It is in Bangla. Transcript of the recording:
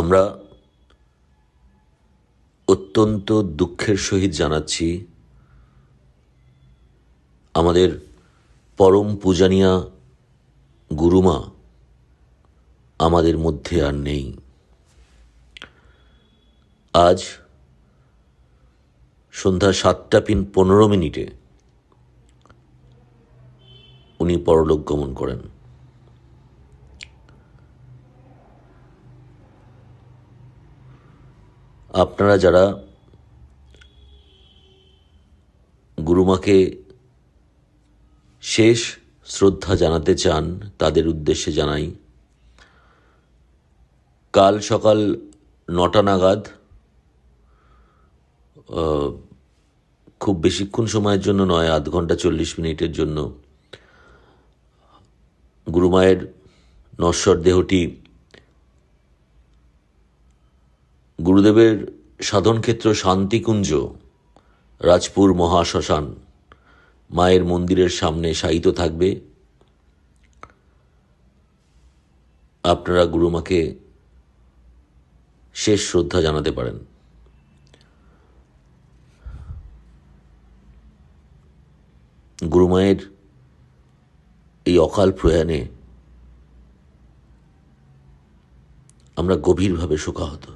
আমরা অত্যন্ত দুঃখের সহিত জানাচ্ছি, আমাদের পরম পূজানিয়া গুরুমা আমাদের মধ্যে আর নেই। আজ সন্ধ্যা সাতটা পিন পনেরো মিনিটে উনি পরলোক গমন করেন। আপনারা যারা গুরুমাকে শেষ শ্রদ্ধা জানাতে চান, তাদের উদ্দেশ্যে জানাই, কাল সকাল নটা নাগাদ খুব বেশিক্ষণ সময়ের জন্য নয়, আধ ঘণ্টা চল্লিশ মিনিটের জন্য, গুরুমায়ের নশ্বর দেহটি গুরুদেবের সাধনক্ষেত্র শান্তিকুঞ্জ, রাজপুর মহাশ্মশান, মায়ের মন্দিরের সামনে শায়িত থাকবে। আপনারা গুরুমাকে শেষ শ্রদ্ধা জানাতে পারেন। গুরুমায়ের এই অকাল প্রয়াণে আমরা গভীরভাবে শোকাহত।